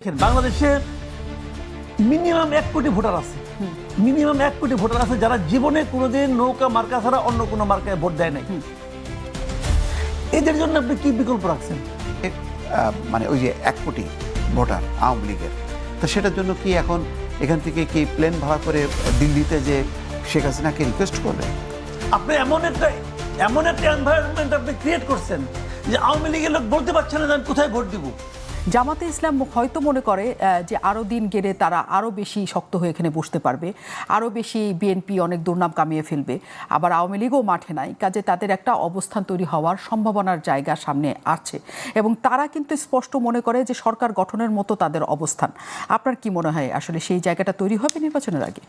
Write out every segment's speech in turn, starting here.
বাংলাদেশে মিনিমাম এক কোটি ভোটার আছে। মিনিমাম এক কোটি ভোটার আছে যারা জীবনে কোনোদিন নৌকা মার্কা ছাড়া অন্য কোনো মার্কায় ভোট দেয় নাই। এদের জন্য আপনি কি বিকল্প রাখছেন? মানে ওই যে এক কোটি ভোটার আওয়ামী লীগের। তো সেটার জন্য কি এখন এখান থেকে কি প্লেন ভাড়া করে দিল্লিতে যে শেখ হাসিনাকে রিকোয়েস্ট করবে? আপনি এমন একটা এমন একটা এনভায়রনমেন্ট আপনি ক্রিয়েট করছেন যে আওয়ামী লীগের লোক বলতে পারছে না যে আমি কোথায় ভোট দিব। জামাতে ইসলাম হয়তো মনে করে যে আরও দিন গেলে তারা আরও বেশি শক্ত হয়ে এখানে বসতে পারবে। আরও বেশি বিএনপি অনেক দুর্নাম কামিয়ে ফেলবে। আবার আওয়ামী লীগও মাঠে নাই। কাজে তাদের একটা অবস্থান তৈরি হওয়ার সম্ভাবনার জায়গা সামনে আছে। এবং তারা কিন্তু স্পষ্ট মনে করে যে সরকার গঠনের মতো তাদের অবস্থান। আপনার কি মনে হয়? আসলে সেই জায়গাটা তৈরি হবে নির্বাচনের আগে?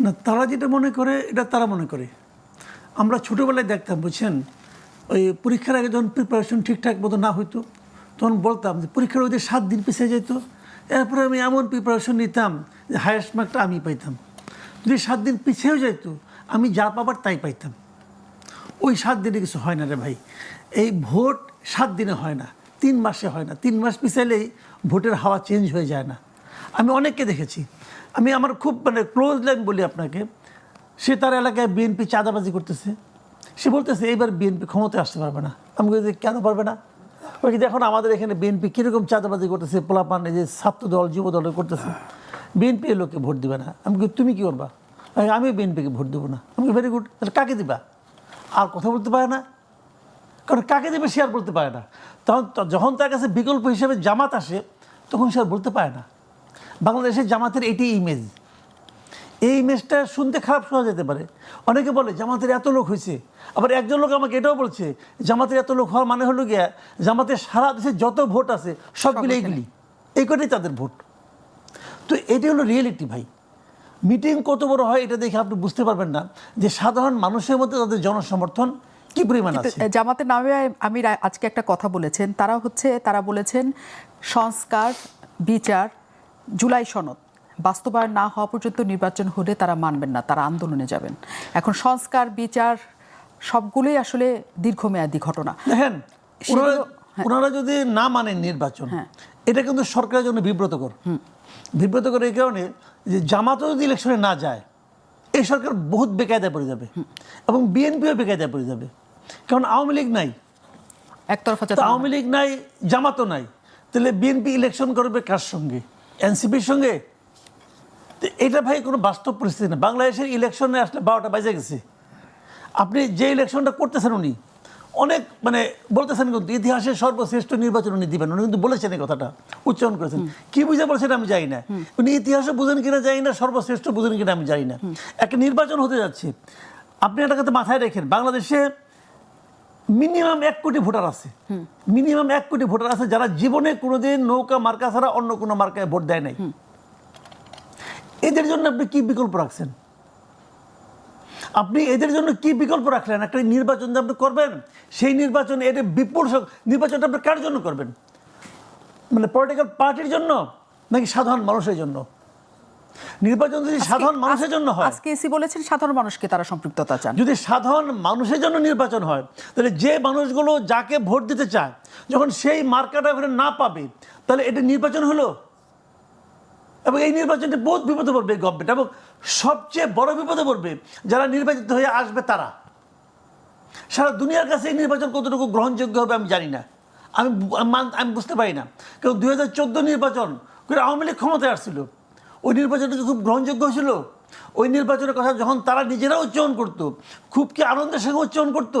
না, তারা যেটা মনে করে, এটা তারা মনে করে। আমরা ছোটোবেলায় দেখতাম, বুঝছেন? ওই পরীক্ষার আগে যখন প্রিপারেশন ঠিকঠাক মতো না হইতো তখন বলতাম যে, পরীক্ষার ওই সাত দিন পিছিয়ে যেত, এরপরে আমি এমন প্রিপারেশন নিতাম যে হায়েস্ট মার্কটা আমি পাইতাম। যদি সাত দিন পিছিয়েও যেত, আমি যা পাবার তাই পাইতাম। ওই সাত দিনে কিছু হয় না রে ভাই। এই ভোট সাত দিনে হয় না, তিন মাসে হয় না। তিন মাস পিছাইলেই ভোটের হাওয়া চেঞ্জ হয়ে যায় না। আমি অনেককে দেখেছি। আমি আমার খুব মানে ক্লোজ লাইন বলি আপনাকে। সে তার এলাকায় বিএনপি চাঁদাবাজি করতেছে। সে বলতেছে, এইবার বিএনপি ক্ষমতায় আসতে পারবে না। আমি কেন পারবে না? ওই দেখুন আমাদের এখানে বিএনপি কীরকম চাঁদাবাজি করতেছে, পোলাপান যে ছাত্র দল, যুব দল করতেছে। বিএনপি লোককে ভোট দিবে না। আমি তুমি কি করবা? আমি বিএনপিকে ভোট দেবো না। আমি ভেরি গুড তাহলে কাকে দিবা? আর কথা বলতে পারে না। কারণ কাকে দেবে সে আর বলতে পারে না। তখন যখন তার কাছে বিকল্প হিসেবে জামাত আসে, তখন সে আর বলতে পারে না। বাংলাদেশের জামাতের এটি ইমেজ এই ইমেজটা শুনতে খারাপ শোনা যেতে পারে। অনেকে বলে জামাতের এত লোক হয়েছে। আবার একজন লোক আমাকে এটাও বলছে জামাতের এত লোক হওয়ার মানে হলো গিয়া জামাতের সারা দেশে যত ভোট আছে সবগুলো এইগুলি। এই কটাই তাদের ভোট। তো এটি হলো রিয়েলিটি ভাই। মিটিং কত বড় হয় এটা দেখে আপনি বুঝতে পারবেন না যে সাধারণ মানুষের মধ্যে তাদের জনসমর্থন কি পরিমাণ আছে। জামাতের নামে আমি আজকে একটা কথা বলেছেন। তারা হচ্ছে তারা বলেছেন সংস্কার বিচার জুলাই সনদ। বাস্তবায়ন না হওয়া পর্যন্ত নির্বাচন হলে তারা মানবেন না তারা আন্দোলনে যাবেন। এখন সংস্কার বিচার সবগুলোই আসলে দীর্ঘমেয়াদী ঘটনা। দেখেন ওনারা- যদি না মানেন নির্বাচন হ্যাঁ। এটা কিন্তু সরকারের জন্য বিব্রতকর। বিব্রতকর এই কারণে যে জামাতও যদি ইলেকশনে না যায় এই সরকার বহুত বেকায়দায় পড়ে যাবে এবং বিএনপিও বেকায়দায় পড়ে যাবে। কারণ আওয়ামী লীগ নাই। একতরফা আওয়ামী লীগ নাই জামাতও নাই। তাহলে বিএনপি ইলেকশন করবে কার সঙ্গে? এনসিপির সঙ্গে? তো এটা ভাই কোনো বাস্তব পরিস্থিতি না। বাংলাদেশের ইলেকশনে আসলে বারোটা বাজে গেছে। আপনি যে ইলেকশনটা করতেছেন উনি অনেক মানে বলতেছেন কিন্তু ইতিহাসের সর্বশ্রেষ্ঠ নির্বাচন উনি দিবেন। উনি কিন্তু বলেছেন এই কথাটা উচ্চারণ করেছেন। কি বুঝে বলছেন আমি জানি না। উনি ইতিহাসও বুঝেন কিনা জানি না সর্বশ্রেষ্ঠ বুঝেন কিনা আমি জানি না। একটা নির্বাচন হতে যাচ্ছে। আপনি একটা কথা মাথায় রেখেন বাংলাদেশে মিনিমাম এক কোটি ভোটার আছে। মিনিমাম এক কোটি ভোটার আছে যারা জীবনে কোনোদিন নৌকা মার্কা ছাড়া অন্য কোনো মার্কায় ভোট দেয় নাই। এদের জন্য আপনি কি বিকল্প রাখছেন? আপনি এদের জন্য কি বিকল্প রাখলেন? একটা নির্বাচন যে আপনি করবেন সেই নির্বাচন এর বিপুল নির্বাচনটা আপনি কার জন্য করবেন? মানে পলিটিক্যাল পার্টির জন্য নাকি সাধারণ মানুষের জন্য? নির্বাচন যদি সাধারণ মানুষের জন্য হয় আজকে এসি বলেছেন সাধারণ মানুষকে তারা সম্পৃক্ততা চান। যদি সাধারণ মানুষের জন্য নির্বাচন হয় তাহলে যে মানুষগুলো যাকে ভোট দিতে চায় যখন সেই মার্কাটা ওখানে না পাবে তাহলে এটা নির্বাচন হলো? এবং এই নির্বাচনটা বহুত বিপদে পড়বে গভর্নমেন্ট এবং সবচেয়ে বড় বিপদে পড়বে যারা নির্বাচিত হয়ে আসবে তারা। সারা দুনিয়ার কাছে এই নির্বাচন কতটুকু গ্রহণযোগ্য হবে আমি জানি না। আমি আমি বুঝতে পারি না। কারণ দুই হাজার চোদ্দ নির্বাচন করে আওয়ামী লীগ ক্ষমতায় আসছিল, ওই নির্বাচনটা খুব গ্রহণযোগ্য ছিল ওই নির্বাচনের কথা যখন তারা নিজেরা উচ্চারণ করতো খুব কি আনন্দের সঙ্গে উচ্চারণ করতো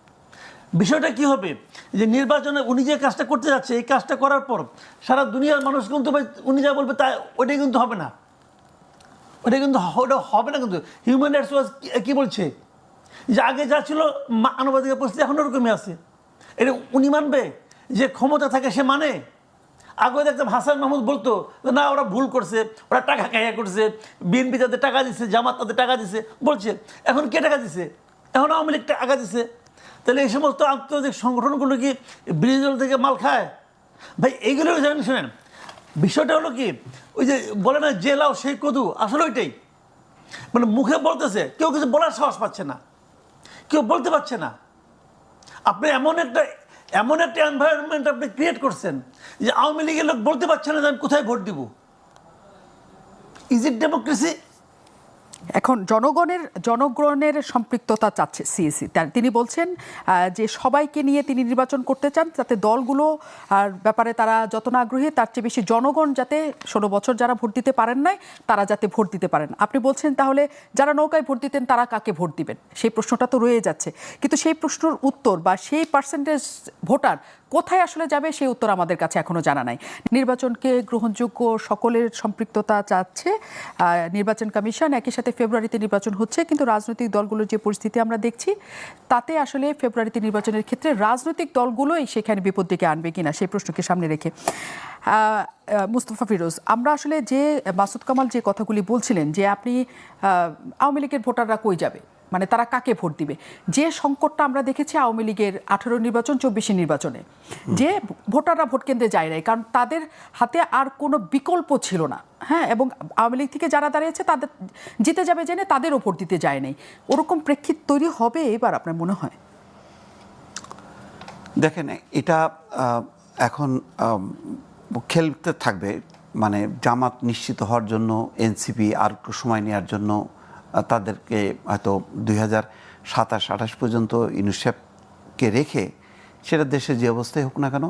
বিষয়টা কি হবে? যে নির্বাচনে উনি যে কাজটা করতে যাচ্ছে, এই কাজটা করার পর সারা দুনিয়ার মানুষ কিন্তু উনি যা বলবে তা ওটাই কিন্তু হবে না। ওটা কিন্তু ওটা হবে না কিন্তু। হিউম্যান রাইটস ওয়াচ কী বলছে? যে আগে যা ছিল মানবাধিকার পরিস্থিতি এখন ওরকমই আছে। এটা উনি মানবে? যে ক্ষমতা থাকে সে মানে। আগে দেখতাম হাসান মাহমুদ বলতো না, ওরা ভুল করছে, ওরা টাকা খাইয়া করছে, বিএনপি তাদের টাকা দিছে, জামাত তাদের টাকা দিছে। বলছে, এখন কে টাকা দিছে? এখন আওয়ামী লীগ টাকা দিছে। তাহলে এই সমস্ত আন্তর্জাতিক সংগঠনগুলো কি বিরোধী দল থেকে মাল খায়? ভাই, এইগুলো জানেন, শোনেন, বিষয়টা হলো কি, ওই যে বলে না, যে লাও সেই কদু আসলে ওইটাই। মানে মুখে বলতেছে, কেউ কিছু বলার সাহস পাচ্ছে না। কেউ বলতে পারছে না। আপনি এমন একটা এমন একটা এনভায়রনমেন্ট আপনি ক্রিয়েট করছেন যে আওয়ামী লীগের লোক বলতে পারছে না যে আমি কোথায় ভোট দিব। ইজ ইট ডেমোক্রেসি এখন জনগণের জনগণের সম্পৃক্ততা চাচ্ছে সিএসি তিনি বলছেন যে সবাইকে নিয়ে তিনি নির্বাচন করতে চান, যাতে দলগুলো, আর ব্যাপারে তারা যত না আগ্রহী, তার চেয়ে বেশি জনগণ যাতে ষোলো বছর যারা ভোট দিতে পারেন নাই, তারা যাতে ভোট দিতে পারেন। আপনি বলছেন তাহলে যারা নৌকায় ভোট দিতেন, তারা কাকে ভোট দিবেন? সেই প্রশ্নটা তো রয়ে যাচ্ছে। কিন্তু সেই প্রশ্নের উত্তর বা সেই পার্সেন্টেজ ভোটার কোথায় আসলে যাবে সেই উত্তর আমাদের কাছে এখনও জানা নাই। নির্বাচনকে গ্রহণযোগ্য সকলের সম্পৃক্ততা চাচ্ছে নির্বাচন কমিশন। একই সাথে ফেব্রুয়ারিতে নির্বাচন হচ্ছে, কিন্তু রাজনৈতিক দলগুলোর যে পরিস্থিতি আমরা দেখছি, তাতে আসলে ফেব্রুয়ারিতে নির্বাচনের ক্ষেত্রে রাজনৈতিক দলগুলোই সেখানে বিপদ ডেকে আনবে কিনা সেই প্রশ্নকে সামনে রেখে। মুস্তফা ফিরোজ, আমরা আসলে যে, মাসুদ কামাল যে কথাগুলি বলছিলেন যে আপনি আওয়ামী লীগের ভোটাররা কই যাবে? মানে তারা কাকে ভোট দিবে? যে সংকটটা আমরা দেখেছি আওয়ামী লীগের আঠেরো নির্বাচন, চব্বিশে নির্বাচনে। যে ভোটাররা ভোট কেন্দ্রে যায় নাই, কারণ তাদের হাতে আর কোনো বিকল্প ছিল না। হ্যাঁ এবং আওয়ামী লীগ থেকে যারা দাঁড়িয়েছে, তাদের জিতে যাবে জেনে তাদেরও ভোট দিতে যায় নাই। ওরকম প্রেক্ষিত তৈরি হবে এবার আপনার মনে হয়? দেখেন, এটা এখন খেলতে থাকবে। মানে জামাত নিশ্চিত হওয়ার জন্য, এনসিপি আর একটু সময় নেওয়ার জন্য তাদেরকে হয়তো দুই হাজার সাতাশ আঠাশ পর্যন্ত ইউনিসেফকে রেখে সেটা দেশে যে অবস্থায় হোক না কেন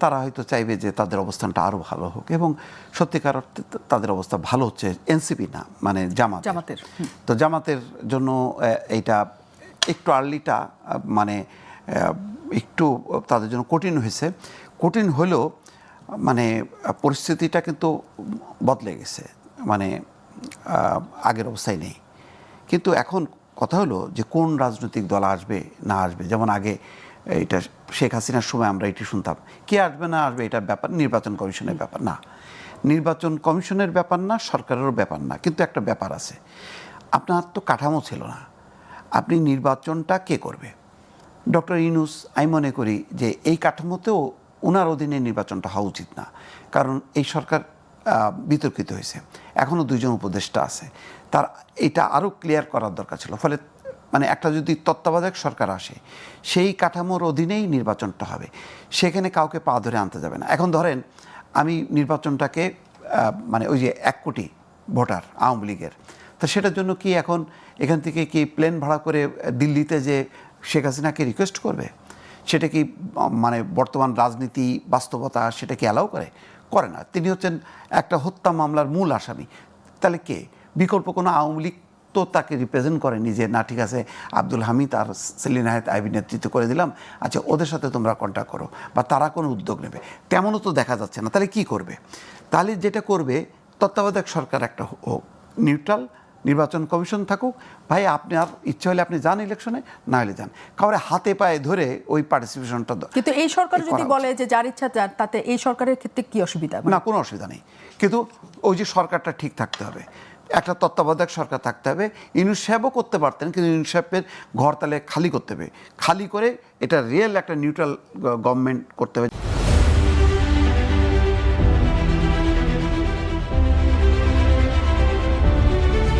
তারা হয়তো চাইবে যে তাদের অবস্থানটা আরও ভালো হোক এবং সত্যিকার অর্থে তাদের অবস্থা ভালো হচ্ছে এনসিপি না মানে জামাত জামাতের, তো জামাতের জন্য এইটা একটু আর্লিটা মানে একটু তাদের জন্য কঠিন হয়েছে। কঠিন হলেও মানে পরিস্থিতিটা কিন্তু বদলে গেছে। মানে আগের অবস্থায় নেই। কিন্তু এখন কথা হলো যে কোন রাজনৈতিক দল আসবে, না আসবে? যেমন আগে এটা শেখ হাসিনার সময় আমরা এটি শুনতাম, কে আসবে, না আসবে? এটা ব্যাপার, নির্বাচন কমিশনের ব্যাপার, না। নির্বাচন কমিশনের ব্যাপার না, সরকারেরও ব্যাপার না, কিন্তু একটা ব্যাপার আছে। আপনার তো কাঠামো ছিল না। আপনি নির্বাচনটা কে করবে? ডক্টর ইনুস আমি মনে করি যে এই কাঠামোতেও ওনার অধীনে নির্বাচনটা হওয়া উচিত না। কারণ এই সরকার বিতর্কিত হয়েছে। এখনও দুইজন উপদেষ্টা আছে। তার এটা আরও ক্লিয়ার করার দরকার ছিল। ফলে মানে একটা যদি তত্ত্বাবধায়ক সরকার আসে, সেই কাঠামোর অধীনেই নির্বাচনটা হবে। সেখানে কাউকে পা ধরে আনতে যাবে না। এখন ধরেন, আমি নির্বাচনটাকে মানে ওই যে এক কোটি ভোটার আওয়ামী লীগের, তো সেটার জন্য কি এখন এখান থেকে কি প্লেন ভাড়া করে দিল্লিতে যে শেখ হাসিনাকে রিকোয়েস্ট করবে? সেটা কি মানে বর্তমান রাজনীতি বাস্তবতা সেটা কি অ্যালাউ করে? করে না। তিনি হচ্ছেন একটা হত্যা মামলার মূল আসামি। তাহলে কে? বিকল্প কোনো আওয়ামী লীগ তো তাকে রিপ্রেজেন্ট করেনি যে না ঠিক আছে আব্দুল হামিদ আর সেলিন আয়াত আইবি নেতৃত্ব করে দিলাম আচ্ছা ওদের সাথে তোমরা কন্ট্যাক্ট করো। বা তারা কোনো উদ্যোগ নেবে। তেমনও তো দেখা যাচ্ছে না। তাহলে কি করবে? তাহলে যেটা করবে তত্ত্বাবধায়ক সরকার একটা হোক নিউট্রাল নির্বাচন কমিশন থাকুক। ভাই আপনার ইচ্ছে হলে আপনি যান ইলেকশনে না হলে যান। কাউরে হাতে পায়ে ধরে ওই পার্টিসিপেশনটা কিন্তু এই সরকার যদি বলে যে যার ইচ্ছা যার তাতে এই সরকারের ক্ষেত্রে কি অসুবিধা? না কোনো অসুবিধা নেই। কিন্তু ওই যে সরকারটা ঠিক থাকতে হবে। একটা তত্ত্বাবধায়ক সরকার থাকতে হবে। ইউনিসেফও করতে পারতেন, কিন্তু ইউনিসেফের ঘর তাহলে খালি করতে হবে। খালি করে এটা রিয়েল একটা নিউট্রাল গভর্নমেন্ট করতে হবে।